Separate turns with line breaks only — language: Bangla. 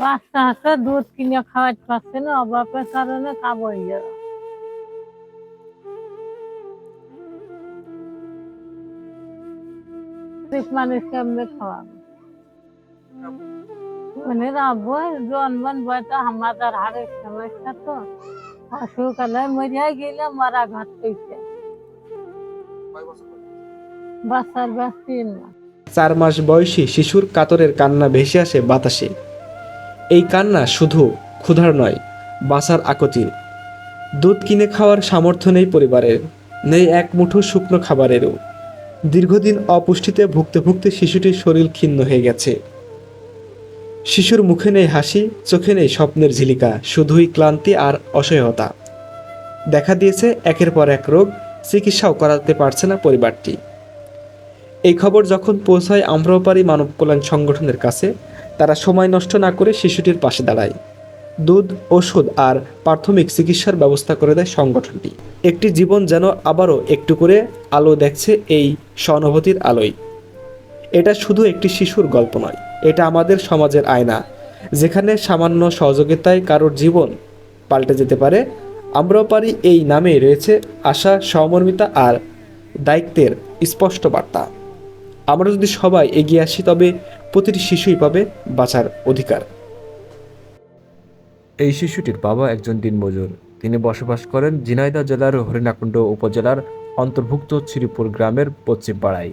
বাচ্চা হাতে দুধ কিনে খাওয়াতে পারছে না, অভাবের কারণে গেল। মানুষ মানে তো। গেলে মারা ঘাট বাচ্চার
চার মাস বয়সী শিশুর কাতরের কান্না ভেসে আসে বাতাসে। এই কান্না শুধু ক্ষুধার নয় বাসার আকুতির দুধ কিনে খাওয়ার সামর্থ্য নেই পরিবারের, নেই এক মুঠো শুকনো খাবারেরও। দীর্ঘদিন অপুষ্টিতে ভুগতে ভুগতে শিশুটির শরীর ক্ষীণ হয়ে গেছে। শিশুর মুখে নেই হাসি, চোখে নেই স্বপ্নের ঝিলিকা, শুধুই ক্লান্তি আর অসহায়তা। দেখা দিয়েছে একের পর এক রোগ, চিকিৎসাও করাতে পারছে না পরিবারটি। এই খবর যখন পৌঁছায় আমরাও পারি মানব কল্যাণ সংগঠনের কাছে তারা সময় নষ্ট না করে শিশুটির পাশে দাঁড়ায়। দুধ, ওষুধ আর প্রাথমিক চিকিৎসার ব্যবস্থা করে দেয় সংগঠনটি। একটি জীবন যেন আবারও একটু করে আলো দেখছে এই সহানুভূতির আলোয়। এটা শুধু একটি শিশুর গল্প নয়, এটা আমাদের সমাজের আয়না। যেখানে সামান্য সহযোগিতায় কারোর জীবন পাল্টে যেতে পারে, আমরাও পারি এই নামে রয়েছে আশা, সহমর্মিতা আর দায়িত্বের স্পষ্ট বার্তা। আমরা যদি সবাই এগিয়ে আসি, তবে প্রতিটি শিশুই পাবে বাঁচার অধিকার।
এই শিশুটির বাবা একজন দিনমজুর। তিনি বসবাস করেন ঝিনাইদহ জেলার হরিণাকুণ্ড উপজেলার অন্তর্ভুক্ত শ্রীপুর গ্রামের পশ্চিম পাড়ায়